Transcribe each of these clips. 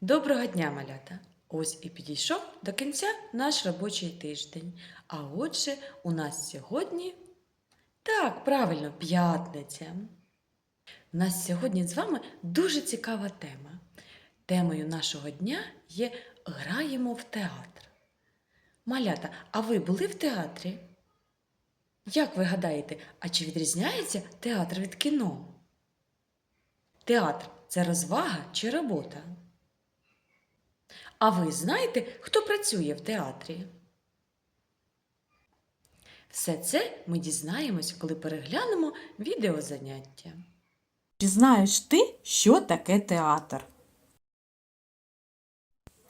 Доброго дня, малята! Ось і підійшов до кінця наш робочий тиждень. А отже, у нас сьогодні так, правильно, п'ятниця. У нас сьогодні з вами дуже цікава тема. Темою нашого дня є Граємо в театр. Малята, а ви були в театрі? Як ви гадаєте, а чи відрізняється театр від кіно? Театр це розвага чи робота? А ви знаєте, хто працює в театрі? Все це ми дізнаємось, коли переглянемо відеозаняття. Чи знаєш ти, що таке театр?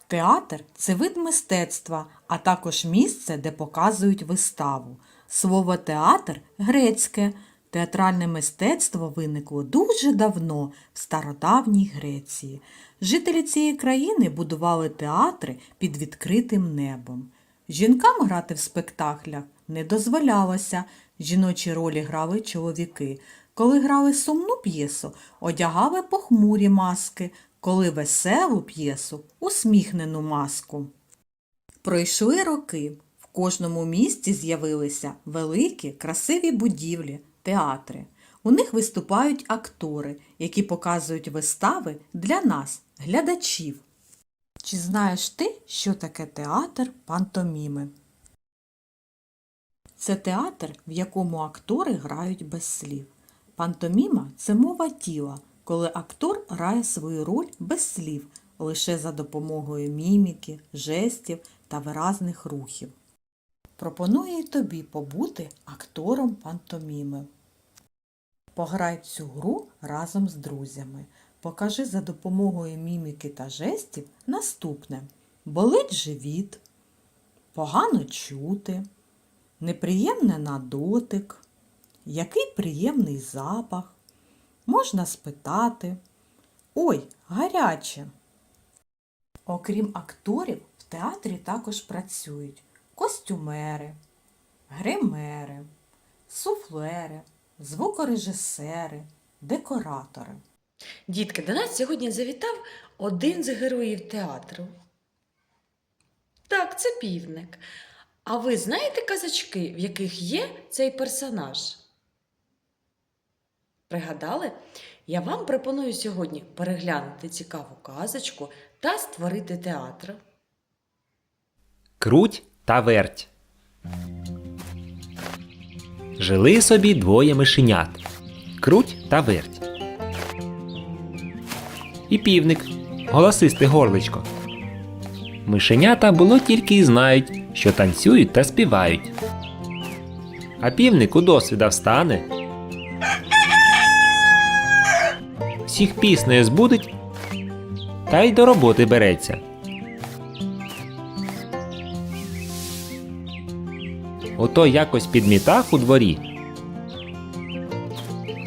Театр це вид мистецтва, а також місце, де показують виставу. Слово театр грецьке. Театральне мистецтво виникло дуже давно в стародавній Греції. Жителі цієї країни будували театри під відкритим небом. Жінкам грати в спектаклях не дозволялося. Жіночі ролі грали чоловіки. Коли грали сумну п'єсу, одягали похмурі маски, коли веселу п'єсу усміхнену маску. Пройшли роки. В кожному місті з'явилися великі, красиві будівлі, театри. У них виступають актори, які показують вистави для нас, глядачів. Чи знаєш ти, що таке театр пантоміми? Це театр, в якому актори грають без слів. Пантоміма це мова тіла, коли актор грає свою роль без слів, лише за допомогою міміки, жестів та виразних рухів. Пропоную тобі побути актором пантоміми. Пограй цю гру разом з друзями. Покажи за допомогою міміки та жестів наступне: болить живіт, погано чути, неприємне на дотик, який приємний запах, можна спитати. Ой, гаряче. Окрім акторів, в театрі також працюють костюмери, гримери, суфлери, звукорежисери, декоратори. Дітки, до нас сьогодні завітав один з героїв театру. Так, це півник. А ви знаєте казачки, в яких є цей персонаж? Пригадали? Я вам пропоную сьогодні переглянути цікаву казочку та створити театр. Круть та верть. Жили собі двоє мишенят. Круть та верть. І півник, голосисте горличко. Мишенята було тільки й знають, що танцюють та співають. А півник у досвіда встане. Всіх піснею збудить та й до роботи береться. Ото якось підмітав у дворі.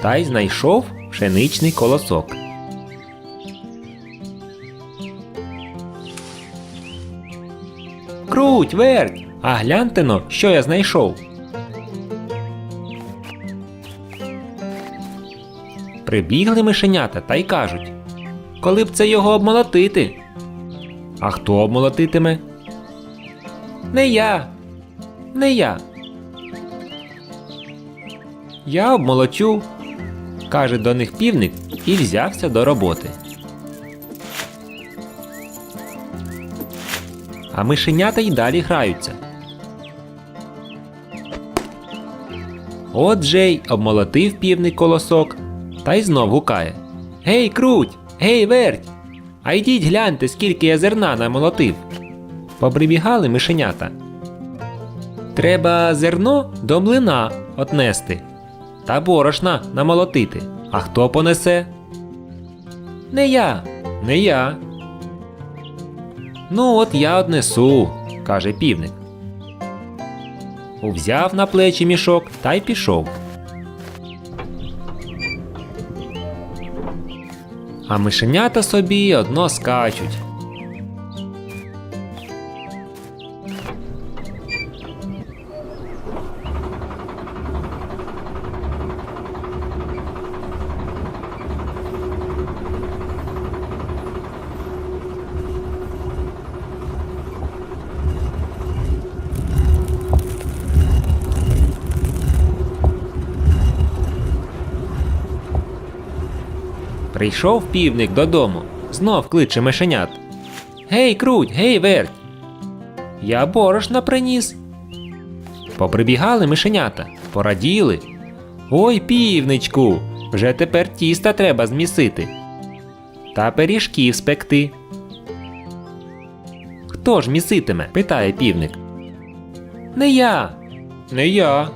Та й знайшов пшеничний колосок. Круть, верть! А гляньте но, що я знайшов. Прибігли мишенята та й кажуть, коли б це його обмолотити. А хто обмолотитиме? Не я, не я. Я обмолочу, каже до них півник і взявся до роботи. А мишенята й далі граються. От же й обмолотив півник колосок та й знов гукає. Гей, круть! Гей, верть! А йдіть гляньте, скільки я зерна намолотив. Поприбігали мишенята. Треба зерно до млина отнести та борошна намолотити. А хто понесе? Не я, не я. Ну, от я однесу, каже півник. Узяв на плечі мішок та й пішов. А мишенята собі одно скачуть. Прийшов півник додому, знов кличе мишенят. Гей, круть, гей, верть. Я борошна приніс. Поприбігали мишенята, пораділи. Ой, півничку, вже тепер тіста треба змісити. Та пиріжків спекти. Хто ж міситиме? питає півник. Не я. Не я.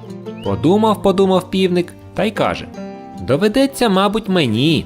Подумав, подумав півник та й каже: Доведеться, мабуть, мені.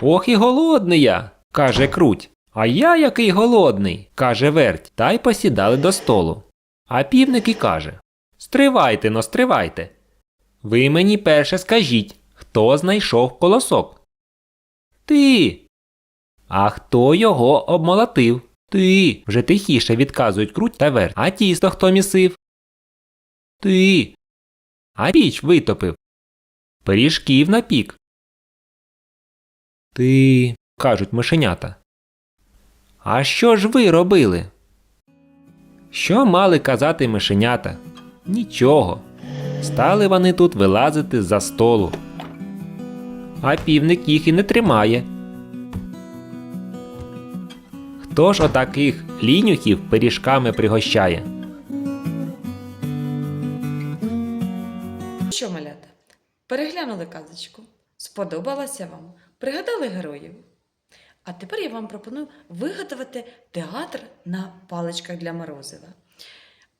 Ох і голодний я, каже круть. А я який голодний, каже верть, та й посідали до столу. А півник і каже: Стривайте но, стривайте. Ви мені перше скажіть, хто знайшов колосок? Ти. А хто його обмолотив? Ти. Вже тихіше відказують круть та верть. А тісто хто місив? Ти. А піч витопив. Пиріжків напік. Ти. кажуть мишенята. А що ж ви робили? Що мали казати мишенята? Нічого. Стали вони тут вилазити з-за столу. А півник їх і не тримає. Хто ж отаких лінюхів пиріжками пригощає? Що, малята? Переглянули казочку? Сподобалася вам? Пригадали героїв? А тепер я вам пропоную виготовити театр на паличках для морозива.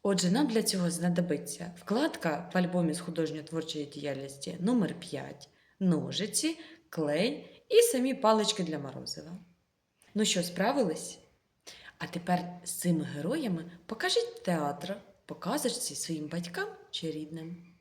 Отже, нам для цього знадобиться вкладка в альбомі з художньо-творчої діяльності номер 5 ножиці, клей і самі палички для морозива. Ну що, справились? А тепер з цими героями покажіть театр, показочці своїм батькам чи рідним.